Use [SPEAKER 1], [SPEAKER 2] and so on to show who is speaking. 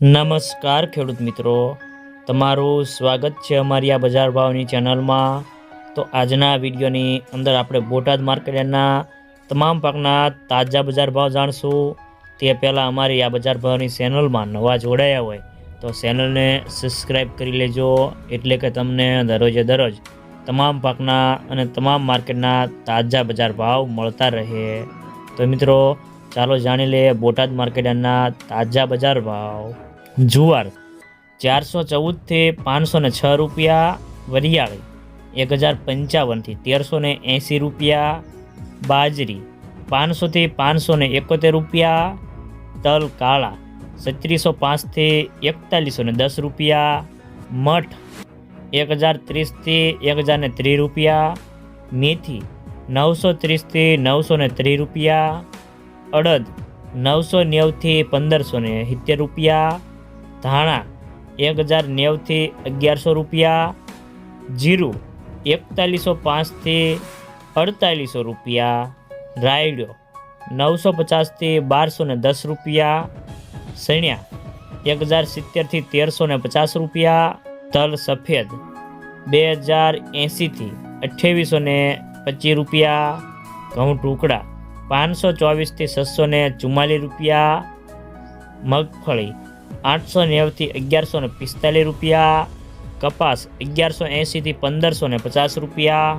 [SPEAKER 1] નમસ્કાર ખેડૂત મિત્રો. તમારું સ્વાગત છે અમારી આ બજાર ભાવની ચેનલમાં. તો આજના વિડીયોની અંદર આપણે બોટાદ માર્કેટના તમામ પાકના તાજા બજાર ભાવ જાણશું. તે પહેલાં અમારી આ બજાર ભાવની ચેનલમાં નવા જોડાયા હોય તો ચેનલને સબસ્ક્રાઈબ કરી લેજો. એટલે કે તમને દરરોજે દરરોજ તમામ પાકના અને તમામ માર્કેટના તાજા બજાર ભાવ મળતા રહે. તો મિત્રો, ચાલો જાણી લઈએ બોટાદ માર્કેટના તાજા બજાર ભાવ. જુવાર ચારસો ચૌદથી પાંચસો ને છ રૂપિયા વરિયાળી, એક હજાર પંચાવનથી તેરસો ને એંસી રૂપિયા બાજરી, પાંચસોથી પાંચસો ને એકોતેર રૂપિયા તલ કાળા, છત્રીસો પાંચથી એકતાલીસો ને દસ રૂપિયા મઠ, એક હજાર ત્રીસથી એક હજાર ને ત્રીસ રૂપિયા મેથી, નવસો ત્રીસથી નવસો ને ત્રીસ રૂપિયા અડદ, નવસો નેવથી પંદરસો ને સિત્તેર રૂપિયા ધાણા એક હજાર નેવથી અગિયારસો રૂપિયા, જીરું એકતાલીસો પાંચથી અડતાલીસો રૂપિયા, રાયડો નવસો પચાસથી બારસો ને દસ રૂપિયા, સણ્યા એક હજાર સિત્તેરથી તેરસો ને પચાસ રૂપિયા, તલ સફેદ બે હજાર એંસીથી અઠ્યાવીસો ને પચીસ રૂપિયા, ઘઉં ટુકડા પાંચસો ચોવીસથી છસો ને રૂપિયા, મગફળી આઠસો નેવથી અગિયારસો ને પિસ્તાલીસ રૂપિયા કપાસ અગિયારસો એંશીથી પંદરસો ને પચાસ રૂપિયા